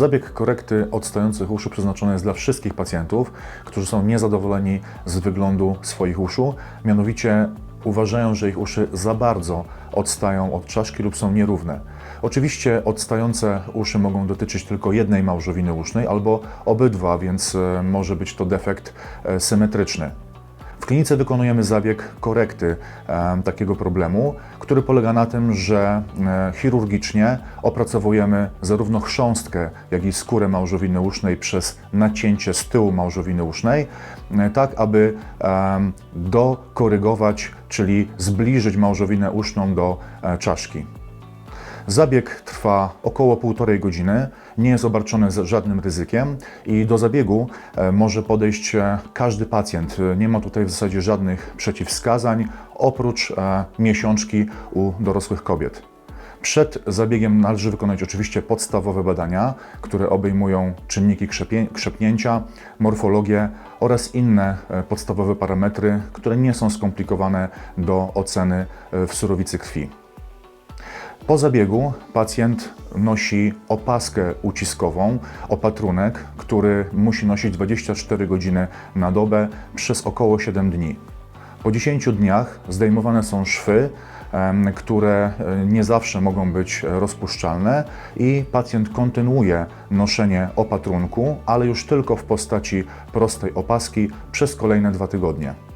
Zabieg korekty odstających uszu przeznaczony jest dla wszystkich pacjentów, którzy są niezadowoleni z wyglądu swoich uszu, mianowicie uważają, że ich uszy za bardzo odstają od czaszki lub są nierówne. Oczywiście odstające uszy mogą dotyczyć tylko jednej małżowiny usznej albo obydwa, więc e, może być to defekt e, symetryczny. Klinice wykonujemy zabieg korekty takiego problemu, który polega na tym, że e, chirurgicznie opracowujemy zarówno chrząstkę, jak i skórę małżowiny usznej przez nacięcie z tyłu małżowiny usznej, e, tak aby dokorygować, czyli zbliżyć małżowinę uszną do e, czaszki. Zabieg trwa około półtorej godziny, nie jest obarczony żadnym ryzykiem i do zabiegu e, może podejść e, każdy pacjent. Nie ma tutaj w zasadzie żadnych przeciwwskazań, oprócz e, miesiączki u dorosłych kobiet. Przed zabiegiem należy wykonać oczywiście podstawowe badania, które obejmują czynniki krzepnięcia, morfologię oraz inne podstawowe parametry, które nie są skomplikowane do oceny w surowicy krwi. Po zabiegu pacjent nosi opaskę uciskową, opatrunek, który musi nosić 24 godziny na dobę przez około 7 dni. Po 10 dniach zdejmowane są szwy, które e, nie zawsze mogą być rozpuszczalne i pacjent kontynuuje noszenie opatrunku, ale już tylko w postaci prostej opaski przez kolejne dwa tygodnie.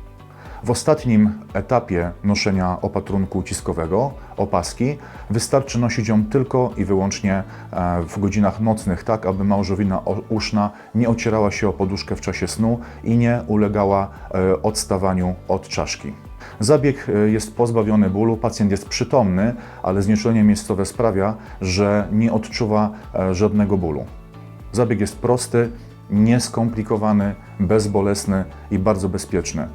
W ostatnim etapie noszenia opatrunku uciskowego, opaski, wystarczy nosić ją tylko i wyłącznie e, w godzinach nocnych, tak aby małżowina uszna nie ocierała się o poduszkę w czasie snu i nie ulegała e, odstawaniu od czaszki. Zabieg e, jest pozbawiony bólu, pacjent jest przytomny, ale znieczulenie miejscowe sprawia, że nie odczuwa żadnego bólu. Zabieg jest prosty, nieskomplikowany, bezbolesny i bardzo bezpieczny.